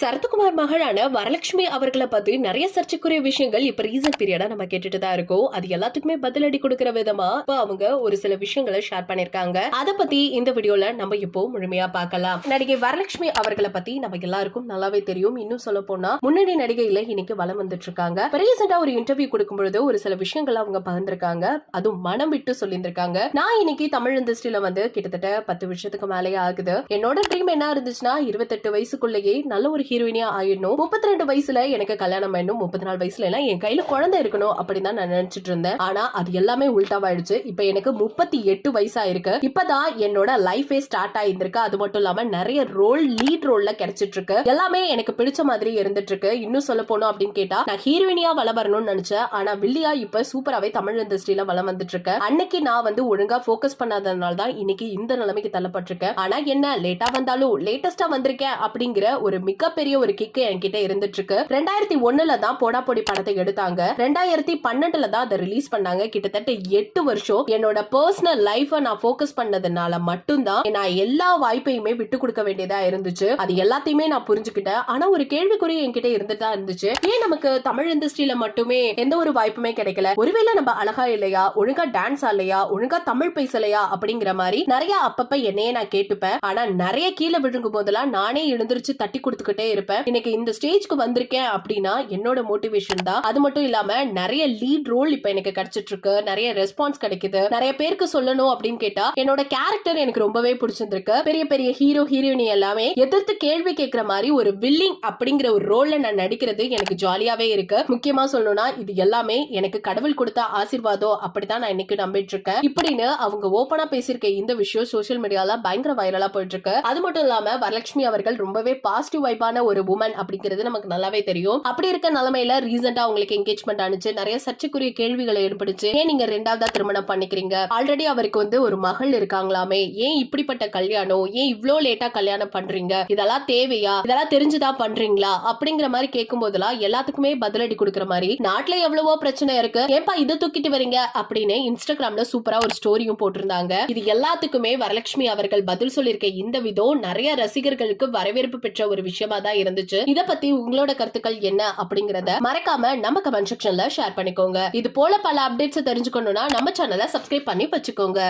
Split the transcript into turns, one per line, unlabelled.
சரத்குமார் மகளான வரலட்சுமி அவர்களை பத்தி நிறைய சர்ச்சைக்குரிய விஷயங்கள் இப்ப ரீசன்ட் பீரியடா நம்ம கேட்டுட்டு தான் இருக்கோம். அது எல்லாத்துக்குமே பதிலடி கொடுக்கிற விதமா இப்ப அவங்க ஒரு சில விஷயங்களை ஷேர் பண்ணிருக்காங்க அத பத்தி இந்த வீடியோல நம்ம இப்போ முழுமையா பார்க்கலாம். நடிகை வரலட்சுமி அவர்களை பத்தி நம்ம எல்லாருக்கும் நல்லாவே தெரியும். இன்னும் சொல்ல போனா முன்னணி நடிகையில இன்னைக்கு வலம் வந்துட்டு இருக்காங்க. ரீசெண்டா ஒரு இன்டர்வியூ கொடுக்கும் பொழுது ஒரு சில விஷயங்கள் அவங்க பகிர்ந்திருக்காங்க. அதுவும் மனம் விட்டு சொல்லியிருந்திருக்காங்க. நான் இன்னைக்கு தமிழ் இண்டஸ்ட்ரியில வந்து கிட்டத்தட்ட பத்து வருஷத்துக்கு மேலேயே ஆகுது. என்னோட ட்ரீம் என்ன இருந்துச்சுன்னா இருபத்தெட்டு வயசுக்குள்ளேயே நல்ல ஒரு ஹீரோயினியா ஆயிடணும். முப்பத்தி ரெண்டு வயசுல எனக்கு கல்யாணம் வேணும் முப்பத்தி நாலு வயசுல எல்லாம் என் கையில குழந்தை இருக்கணும் அப்படின்னு தான் நான் நினைச்சிட்டு இருந்தேன். ஆனா அது எல்லாமே உல்டாவாயிடுச்சு இப்ப எனக்கு முப்பத்தி எட்டு வயசா இருக்கு இப்பதான் என்னோட லைஃபே ஸ்டார்ட் ஆயிருந்திருக்கு. அது மட்டும் இல்லாம நிறைய ரோல் லீட் ரோல்ல கிடைச்சிட்டு இருக்கு எல்லாமே எனக்கு பிடிச்ச மாதிரி இருந்துட்டு இருக்கு இன்னும் சொல்ல போனோம் அப்படின்னு கேட்டா நான் ஹீரோயினியா வள வரணும்னு நினைச்சேன். ஆனா வில்லியா இப்ப சூப்பராவே தமிழ் இண்டஸ்ட்ரியில வளம் வந்துட்டு இருக்கு அன்னைக்கு நான் வந்து ஒழுங்கா ஃபோக்கஸ் பண்ணாததுனால தான் இன்னைக்கு இந்த நிலைமைக்கு தள்ளப்பட்டிருக்கேன். ஆனா என்ன லேட்டா வந்தாலும் லேட்டஸ்டா வந்திருக்கேன் அப்படிங்கிற ஒரு மிகப்பெரிய ஒரு கிக்கு என்கிட்ட இருந்துட்டு இருக்கு ரெண்டாயிரத்தி ஒண்ணுல தான் போடா படத்தை எடுத்தாங்க. ரெண்டாயிரத்தி பன்னெண்டுல தான் அதை ரிலீஸ் பண்ணாங்க. கிட்டத்தட்ட எட்டு வருஷம் என்னோட பர்சனல் லைஃப நான் ஃபோக்கஸ் பண்ணதுனால மட்டும்தான் நான் எல்லா வாய்ப்பையுமே விட்டு கொடுக்க வேண்டியதா இருந்துச்சு. அது எல்லாத்தையுமே நான் புரிஞ்சுக்கிட்டேன். ஆனா ஒரு கேள்விக்குறி என்கிட்ட இருந்துதான் இருந்துச்சு. ஏன் நமக்கு தமிழ் இண்டஸ்ட்ரியில மட்டுமே எந்த ஒரு வாய்ப்புமே கிடைக்கல? ஒருவேளை நம்ம அழகா இல்லையா? ஒழுங்கா டான்ஸ் ஆடலையா ஒழுங்கா தமிழ் பேசலையா? அப்படிங்கிற மாதிரி நிறைய அப்பப்ப என்னையே நான் கேட்டுப்பேன். ஆனா நிறைய கீழே விழுங்கும் போதெல்லாம் நானே எழுந்திருச்சு தட்டி கொடுத்துக்கிட்டே இருப்பேன். இன்னைக்கு இந்த ஸ்டேஜ்க்கு வந்திருக்கேன் அப்படின்னா என்னோட மோட்டிவேஷன் தான். அது மட்டும் இல்லாம நிறைய லீட் ரோல் இப்ப எனக்கு கிடைச்சிட்டு இருக்கு நிறைய ரெஸ்பான்ஸ் கிடைக்குது. நிறைய பேருக்கு சொல்லணும் அப்படின்னு கேட்டா என்னோட கேரக்டர் எனக்கு ரொம்பவே பிடிச்சிருந்திருக்கு. பெரிய பெரிய ஹீரோ ஹீரோயினி எல்லாமே எதிர்த்து கேள்வி கேட்கிற மாதிரி ஒரு வில்லிங் அப்படிங்கிற ஒரு ரோல்ல நான் நடிக்கிறது எனக்கு ஜாலியாவே இருக்கு. முக்கியமா சொல்லணும்னா இது எல்லாமே எனக்கு கடவுள் கொடுத்த ஆசிர்வாதம் அப்படிதான் நான் இன்னைக்கு நம்பிட்டு இருக்கேன் இப்படின்னு அவங்க ஓபனா பேசியிருக்க இந்த விஷயம் சோசியல் மீடியால பயங்கர வைரலா போயிட்டு இருக்கு அது மட்டும் இல்லாம வரலட்சுமி அவர்கள் ரொம்பவே பாசிட்டிவ் வைப்பான ஒரு உமன் அப்படிங்கிறது நமக்கு நல்லாவே தெரியும். அப்படி இருக்க நிலைமையில ரீசெண்டா உங்களுக்கு என்கேஜ்மெண்ட் ஆனிச்சு. நிறைய சர்ச்சைக்குரிய கேள்விகளை ஏற்படுச்சு. ஏன் நீங்க ரெண்டாவதா திருமணம் பண்ணிக்கிறீங்க? ஆல்ரெடி அவருக்கு வந்து ஒரு மகள் இருக்காங்களாமே. ஏன் இப்படிப்பட்ட கல்யாணம்? ஏன் இவ்ளோ லேட்டா கல்யாணம் பண்றீங்க? இதெல்லாம் தேவையா? இதெல்லாம் தெரிஞ்சுதான் பண்றீங்களா? அப்படிங்கிற மாதிரி கேட்கும் போதெல்லாம் எல்லாத்துக்குமே பதிலடி கொடுக்குற மாதிரி நாட்டுல எவ்வளவோ பிரச்சனை இருக்கு. ஏன்பா இதை தூக்கிட்டு வரீங்க அப்படின்னு இன்ஸ்டாகிராம்ல சூப்பரா ஒரு ஸ்டோரியும் போட்டிருந்தாங்க. இது எல்லாத்துக்குமே வரலட்சுமி அவர்கள் பதில் சொல்லியிருக்க இந்த விதம் நிறைய ரசிகர்களுக்கு வரவேற்பு பெற்ற ஒரு விஷயமா தான் இருந்துச்சு. இத பத்தி உங்களோட கருத்துக்கள் என்ன அப்படிங்கறத மறக்காம நம்ம கமெண்ட் செக்ஷன்ல ஷேர் பண்ணிக்கோங்க. இது போல பல அப்டேட்ஸ் தெரிஞ்சுக்கணும்னா நம்ம சேனலை சப்ஸ்கிரைப் பண்ணி வச்சுக்கோங்க.